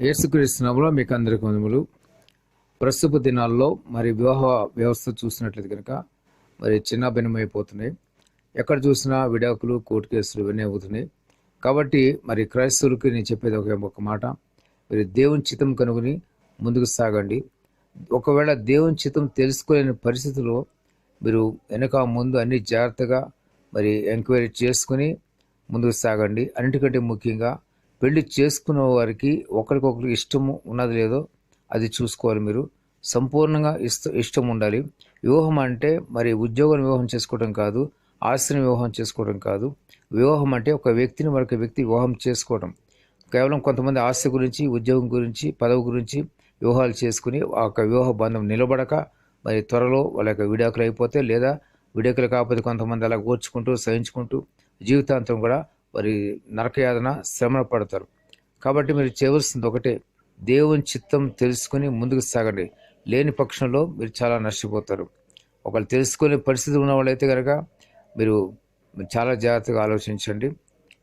యేసుక్రీస్తునామలో మీకు అందరికి వందములు. ప్రస్తుత దినాల్లో మరి వివాహ వ్యవస్థ చూసినట్లయితే కనుక మరి చిన్న భిన్నమైపోతున్నాయి. ఎక్కడ చూసినా విడాకులు కోర్టు కేసులు ఇవన్నీ అవుతున్నాయి. కాబట్టి మరి క్రైస్తవులకి నేను చెప్పేది ఒక ఒక మాట. మీరు దేవుని చిత్తం కనుగొని ముందుకు సాగండి. ఒకవేళ దేవుని చిత్తం తెలుసుకోలేని పరిస్థితుల్లో మీరు వెనక ముందు అన్ని జాగ్రత్తగా మరి ఎంక్వైరీ చేసుకుని ముందుకు సాగండి. అన్నిటికంటే ముఖ్యంగా పెళ్ళి చేసుకున్న వారికి ఒకరికొకరికి ఇష్టము ఉన్నది లేదో అది చూసుకోవాలి మీరు. సంపూర్ణంగా ఇష్ట ఇష్టం ఉండాలి. వివాహం అంటే మరి ఉద్యోగం వివాహం చేసుకోవడం కాదు ఆస్తిని వివాహం చేసుకోవడం కాదు. వివాహం అంటే ఒక వ్యక్తిని మరొక వ్యక్తి వివాహం చేసుకోవడం కేవలం కొంతమంది ఆస్తి గురించి ఉద్యోగం గురించి పదవి గురించి వివాహాలు చేసుకుని ఆ యొక్క వివాహ బంధం నిలబడక మరి త్వరలో వాళ్ళ యొక్క విడాకులు అయిపోతే లేదా విడాకులు కాకపోతే కొంతమంది అలా ఓర్చుకుంటూ సహించుకుంటూ జీవితాంతం కూడా మరి నరకయాతన శ్రమణ పడతారు. కాబట్టి మీరు చేయవలసింది ఒకటే దేవుని చిత్తం తెలుసుకుని ముందుకు సాగండి. లేని పక్షంలో మీరు చాలా నష్టపోతారు. ఒకళ్ళు తెలుసుకునే పరిస్థితి ఉన్న వాళ్ళైతే కనుక మీరు చాలా జాగ్రత్తగా ఆలోచించండి.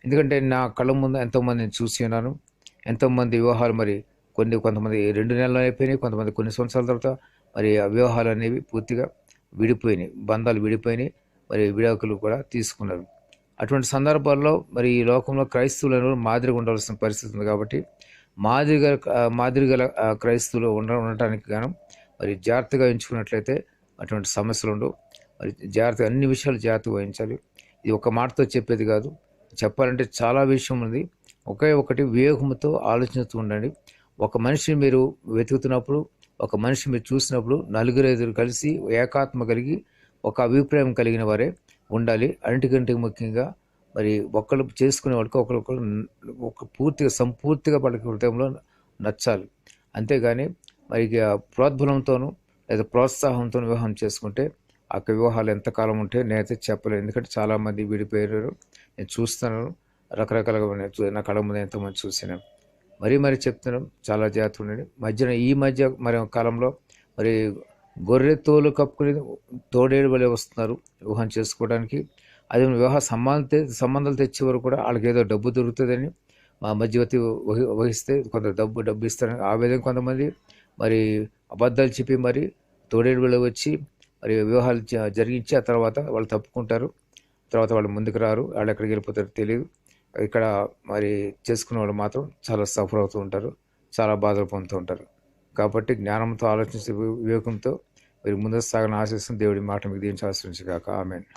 ఎందుకంటే నా కళ్ళ ముందు ఎంతోమందిని చూసి ఉన్నాను. ఎంతోమంది వివాహాలు మరి కొన్ని కొంతమంది రెండు నెలలు అయిపోయినాయి కొంతమంది కొన్ని సంవత్సరాల తర్వాత మరి ఆ వివాహాలు అనేవి పూర్తిగా విడిపోయినాయి. బంధాలు విడిపోయినాయి. మరి విడాకులు కూడా తీసుకున్నారు. అటువంటి సందర్భాల్లో మరి ఈ లోకంలో క్రైస్తవులను మాదిరిగా ఉండవలసిన పరిస్థితి ఉంది కాబట్టి మాదిరిగా మాదిరిగల క్రైస్తవులు ఉండ ఉండటానికి గాను మరి జాగ్రత్తగా ఎంచుకున్నట్లయితే అటువంటి సమస్యలు ఉండవు. మరి జాగ్రత్త అన్ని విషయాలు జాగ్రత్త వహించాలి. ఇది ఒక మాటతో చెప్పేది కాదు. చెప్పాలంటే చాలా విషయం ఉంది. ఒకే ఒకటి వివేకంతో ఆలోచిస్తూ ఉండండి. ఒక మనిషిని మీరు వెతుకుతున్నప్పుడు ఒక మనిషి మీరు చూసినప్పుడు నలుగురు ఐదుగురు కలిసి ఏకాత్మ కలిగి ఒక అభిప్రాయం కలిగిన వారే. ఉండాలి. అన్నిటికంటే ముఖ్యంగా మరి ఒకళ్ళు చేసుకునే వాళ్ళకి ఒకరికొకరు ఒక పూర్తిగా సంపూర్తిగా వాళ్ళకి హృదయంలో నచ్చాలి. అంతేగాని మరి ఇక ప్రోద్బలంతోనూ లేదా ప్రోత్సాహంతో వివాహం చేసుకుంటే ఆ వివాహాలు ఎంతకాలం ఉంటే నేనైతే చెప్పలేను. ఎందుకంటే చాలామంది విడిపోయారు నేను చూస్తున్నాను. రకరకాలుగా నా కళ ముందు ఎంతోమంది చూసాను. మరీ మరీ చెప్తున్నాం చాలా జాగ్రత్త ఉండండి. మధ్యన ఈ మధ్య మరి కాలంలో మరి గొర్రె తోలు కప్పుకుని తోడేడు వలె వస్తున్నారు వివాహం చేసుకోవడానికి. అది వివాహ సంబంధ సంబంధాలు తెచ్చే వరకు కూడా వాళ్ళకి ఏదో డబ్బు దొరుకుతుందని మా మధ్యవర్తి వహి వహిస్తే కొంత డబ్బు డబ్బు ఇస్తారని ఆ విధంగా కొంతమంది. మరి అబద్ధాలు చెప్పి మరి తోడేడు వలె వచ్చి మరి వివాహాలు జరిగించి ఆ తర్వాత వాళ్ళు తప్పుకుంటారు. తర్వాత వాళ్ళు ముందుకు రారు వాళ్ళు ఎక్కడికి వెళ్ళిపోతారో తెలియదు ఇక్కడ మరి చేసుకునే వాళ్ళు మాత్రం చాలా సఫర్ అవుతూ ఉంటారు చాలా బాధలు పొందుతూ ఉంటారు. కాబట్టి జ్ఞానంతో ఆలోచించే వివేకంతో మీరు ముందస్తు సాగని ఆశిస్తుంది దేవుడి మాట మీకు దీనికి ఆశ్రయించగాక ఆమెను.